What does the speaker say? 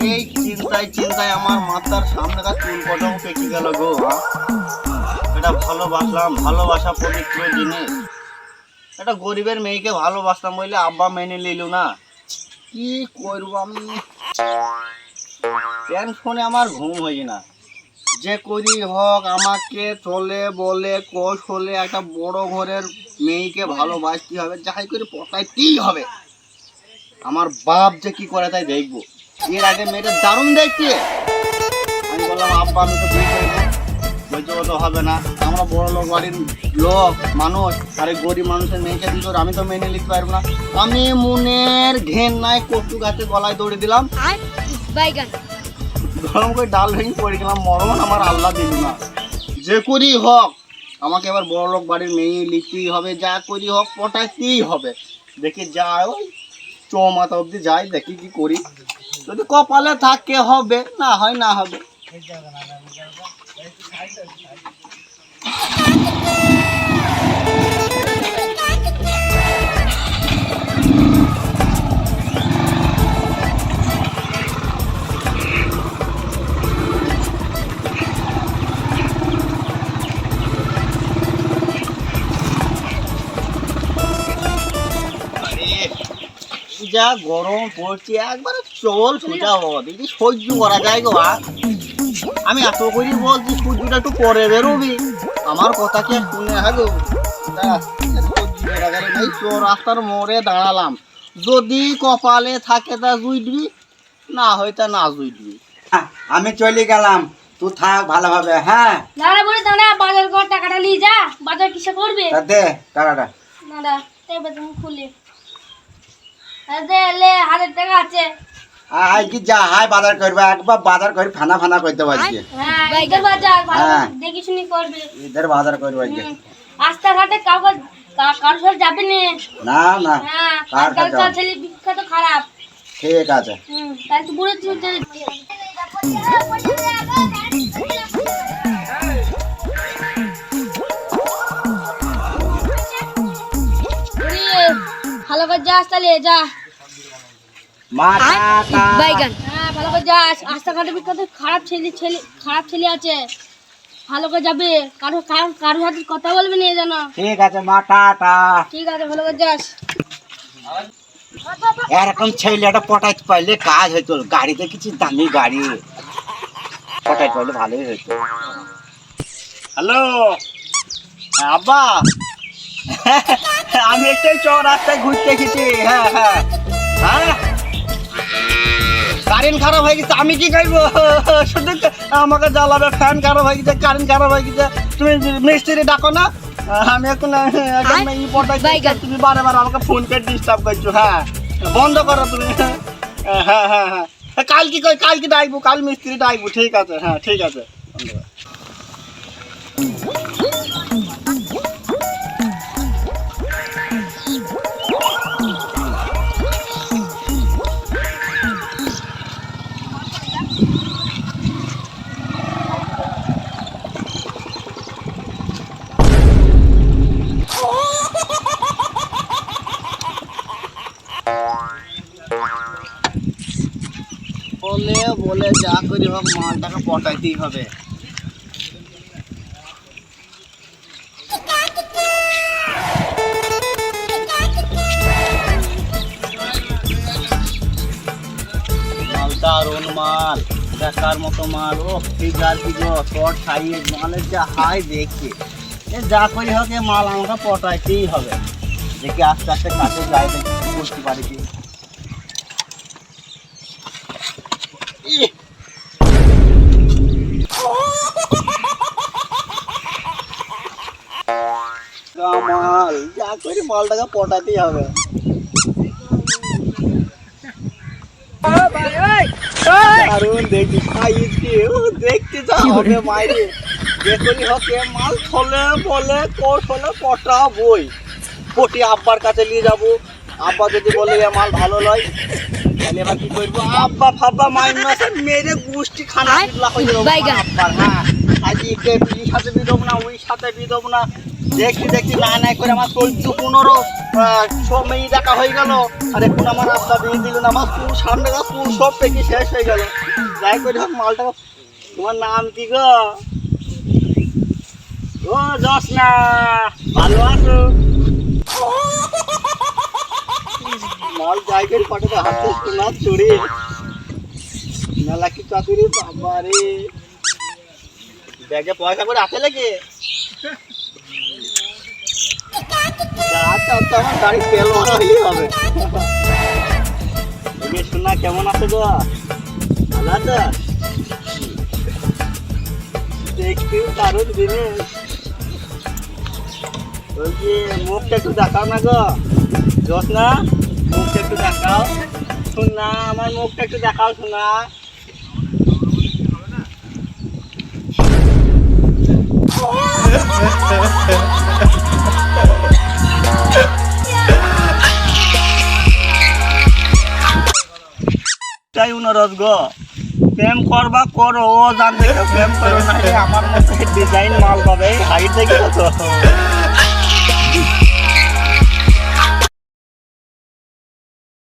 এই চিন্তায় চিন্তায় আমার মাথার সামনেকার চুল কটাও পেকে গেল গো? এটা ভালোবাসলাম, ভালোবাসা পবিত্র জিনিস। এটা গরিবের মেয়েকে ভালোবাসলাম বলে আব্বা মেনে নিল না। কি করব আমি? টেনশনে আমার ঘুম হয়ে না। যে করি হোক, আমাকে চলে বলে কোষ হলে একটা বড় ঘরের মেয়েকে ভালোবাসতে হবে, যাই করে পটাইতেই হবে। আমার বাপ যে কি করে তাই দেখব? এর আগে মেয়েটা দারুণ দেখতে। আমি বললাম আব্বা আমি তো বিয়ে তো হবে না। আমরা বড় লোক বাড়ির লোক মানুষ আর গরিব মানুষের মেয়েকে দিল আমি তো মেনে নিতে পারব না। আমি মনের ঘেন নাই কচু গাছে গলায় দৌড়ে দিলাম। গরম করে ডাল ভেঙে পড়ে গেলাম। মরণ আমার আল্লাহ দিল না। যে করি হোক আমাকে এবার বড় লোক বাড়ির মেয়ে লিখতেই হবে যা করি হোক পটাইতেই হবে। দেখি যা ওই চৌমাথা অবধি যাই দেখি কি করি। যদি কপালে থাকে হবে না হয় না হবে। যা গরম পড়ছে একবারে চল সোজা হ দেখি সহ্য করা যায় গো আমি এত করি বলছি সূর্যটা একটু পরে বেরোবি। আমার কথা কি আর শুনে গো? দাঁড়া, সহ্য করা গেল না। এই চোর রাস্তার মোড়ে দাঁড়ালাম। যদি কপালে থাকে তা জুইটবি না হয় তা না জুইটবি হ্যাঁ, আমি চলে গেলাম। তুই থাক ভালোভাবে হ্যাঁ? দাঁড়া বলে দাঁড়া বাজার কর টাকাটা নিয়ে যা। বাজার কিসে করবে? দে টাকাটা দাঁড়া এবার তুমি খুলে। হাজার টাকা আছে। আই কি যা হাই বাজার করবে একবার বাজার করে ফানা ফানা করতে পারছি। হ্যাঁ বাজার হ্যাঁ। দেখি শুনি করবে। বাজার করবে আজকে। হুম। রাস্তাঘাটে কাউকে কারোর যাবে না। না না। হ্যাঁ কার কাছে? ছেলে বিখ্যাত খারাপ। ঠিক আছে। হুম তাই তো বুড়ো চুল ভালো করে যাস তাহলে যা। হ্যাঁ ভালো করে যাস। রাস্তাঘাটে বিখ্যাত খারাপ ছেলে ছেলে খারাপ ছেলে আছে। ভালো করে যাবে। কারও কারও কারোর সাথে কথা বলবে না যেন। ঠিক আছে মা টাটা ঠিক আছে ভালো করে যাস। এরকম ছেলেটা পটাইতে পারলে কাজ হইতো। গাড়িতে কিছু দামি গাড়ি পটাইতে পারলে ভালোই হইতো। হ্যালো? আব্বা। আমি একটাই চর রাস্তায় ঘুরতে গেছি হ্যাঁ হ্যাঁ। হ্যাঁ? কারেন্ট খারাপ হয়ে গেছে আমি কি করব শুধু আমাকে জ্বালাবে ফ্যান খারাপ হয়ে গেছে কারেন্ট খারাপ হয়ে গেছে। তুমি মিস্ত্রি ডাকো না। আমি এখন ইম্পর্টেন্ট তুমি বারে বারে আমাকে ফোন করে ডিস্টার্ব করছ হ্যাঁ? বন্ধ করো তুমি। হ্যাঁ হ্যাঁ হ্যাঁ। হ্যাঁ কাল কি কই কাল কি ডাকবো কাল মিস্ত্রি ডাকবো ঠিক আছে হ্যাঁ ঠিক আছে। বন্ধ বলে বলে যা করি হোক, মালটাকে পটাইতেই হবে। মাল দেখার মতো মাল। ও ফিগার ফিগো শর্ট সাইজ, মালের যা হাই দেখছি এ, যা করি হোক, এ মাল আমাকে পটাইতেই হবে। দেখি আস্তে আস্তে কাছে যাই, দেখি করতে পারি কি কামাল যা করে মালটাকে পটাতেই হবে। দারুণ দেখি সাইজ কি ও দেখতে যা হবে মাইরে যেখনই হোক মাল ছলে বলে কৌশলে পটা বই পটি আব্বার কাছে নিয়ে যাব। আব্বা যদি বলে মাল ভালো নয় আব্বা ফাব্বা মাইন মাসে মেরে গুষ্টি খানা আব্বার হ্যাঁ আজ একে এই সাথে বিদব না ওই সাথে বিদব না। দেখতে দেখতে না নাই করে আমার চোদ্দ পনেরো আহ, সব মেয়ে দেখা হয়ে গেল। আর এখন আমার রাস্তা দিয়ে দিল না আমার চুল সামনে চুল সব পেকে শেষ হয়ে গেল। যাই করে হোক মালটা তোমার নাম কি গো? ও না ভালো আছো? মাল করে পাঠাতে হাতে সোনা চুরি। মেলা কি চাতুরি বাবারে। ব্যাগে পয়সা করে আছে আচ্ছা আমার কেমন আছে গো? ভালো আছে? দেখতেও দারুণ জিনিস। বলছি, মুখটা একটু দেখাও না গো। দোষ না? মুখটা একটু দেখাও। শোনা আমার মুখটা একটু দেখাও শোনা তাই অনুরোধ গো, প্রেম করবা, করো, ও জানতে প্রেম করো না আমার মতো ডিজাইন মাল পাবে। হাইট দেখে তো?